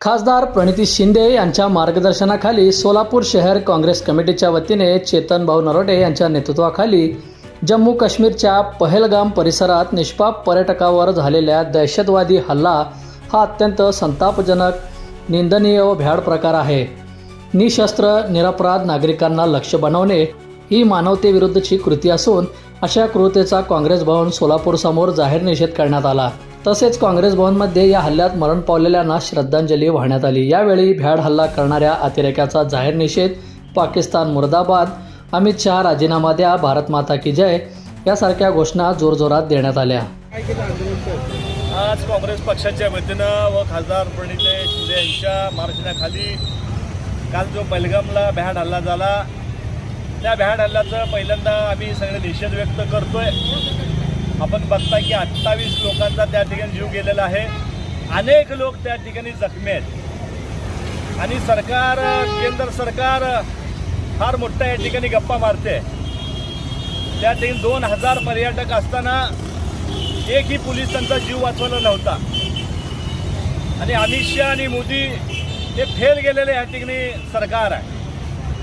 खासदार प्रणिती शिंदे यांच्या मार्गदर्शनाखाली सोलापूर शहर काँग्रेस कमिटीच्या वतीने चेतन भाऊ नरोडे यांच्या नेतृत्वाखाली जम्मू काश्मीरच्या पहलगाम परिसरात निष्पाप पर्यटकावर झालेल्या दहशतवादी हल्ला हा अत्यंत संतापजनक निंदनीय व भ्याड प्रकार आहे. निशस्त्र निरपराध नागरिकांना लक्ष बनवणे ही मानवतेविरुद्धची कृती असून अशा कृतीचा काँग्रेस भवन सोलापूरसमोर जाहीर निषेध करण्यात आला. तसेच काँग्रेस भवनमध्ये या हल्ल्यात मरण पावलेल्यांना श्रद्धांजली वाहण्यात आली. यावेळी भ्याड हल्ला करणाऱ्या अतिरेक्याचा जाहीर निषेध पाकिस्तान मुर्दाबाद अमित शहा राजीनामा द्या भारत माता की जय यासारख्या घोषणा जोरजोरात देण्यात आल्या. आज काँग्रेस पक्षाच्या वतीनं व खासदार प्रणिते शिंदे यांच्या मार्गदर्शनाखाली काल जो बेलगामला भ्याड हल्ला झाला त्या भ्याड हल्ल्याचं पहिल्यांदा आम्ही सगळे निषेध व्यक्त करतोय. आपण बघता की अठ्ठावीस लोकांचा त्या ठिकाणी जीव गेलेला आहे. अनेक लोक त्या ठिकाणी जखमी आहेत. आणि सरकार केंद्र सरकार फार मोठा या ठिकाणी गप्पा मारते. त्या ठिकाणी दोन हजार पर्यटक असताना एकही पोलीस त्यांचा जीव वाचवला नव्हता. आणि अमित शहा आणि मोदी हे फेल गेलेले या ठिकाणी सरकार आहे.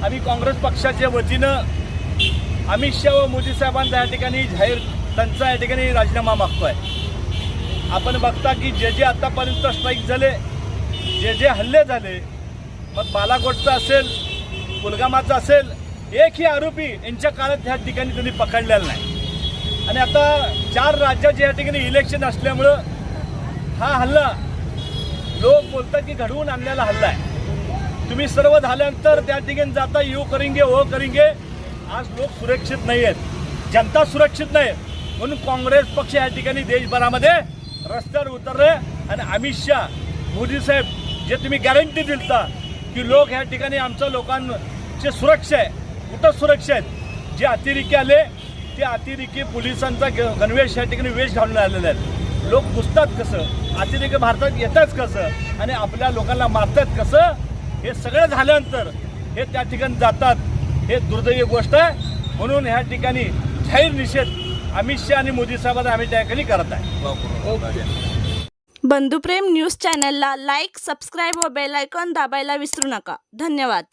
आम्ही काँग्रेस पक्षाच्या वतीनं अमित शहा व मोदी साहेबांचा या ठिकाणी जाहीर त्यांचा या ठिकाणी राजीनामा मागतो आहे आपण बघता की जे जे आत्तापर्यंत स्ट्राईक झाले जे जे हल्ले झाले मग बालाकोटचा असेल पुलगामाचा असेल एकही आरोपी यांच्या काळात ह्या ठिकाणी त्यांनी पकडलेला नाही. आणि आता चार राज्याचे या ठिकाणी इलेक्शन असल्यामुळं हा हल्ला लोक बोलतात की घडवून आणलेला हल्ला आहे. तुम्ही सर्व झाल्यानंतर त्या ठिकाणी जाता यू करेंगे हो करेंगे. आज लोक सुरक्षित नाही आहेत जनता सुरक्षित नाही म्हणून काँग्रेस पक्ष या ठिकाणी देशभरामध्ये रस्त्यावर उतरले आणि अमित शहा मोदी साहेब जे तुम्ही गॅरंटी दिलता की लोक ह्या ठिकाणी आमच्या लोकांची सुरक्षा आहे. कुठं सुरक्षा आहेत? जे अतिरेकी आले ते अतिरेकी पोलिसांचा ग- गणवेश या ठिकाणी वेश घालून आलेले आहेत. लोक घुसतात कसं? अतिरेकी भारतात येतात कसं? आणि आपल्या लोकांना मारतात कसं? हे सगळं झाल्यानंतर हे त्या ठिकाणी जातात. हे दुर्दैवी गोष्ट आहे. म्हणून ह्या ठिकाणी जाहीर निषेध अमित शहा आणि मोदी साहेबांना आम्ही त्या ठिकाणी करत आहे. बंधुप्रेम न्यूज चॅनलला लाईक सबस्क्राईब व बेल दाबायला विसरू नका. धन्यवाद.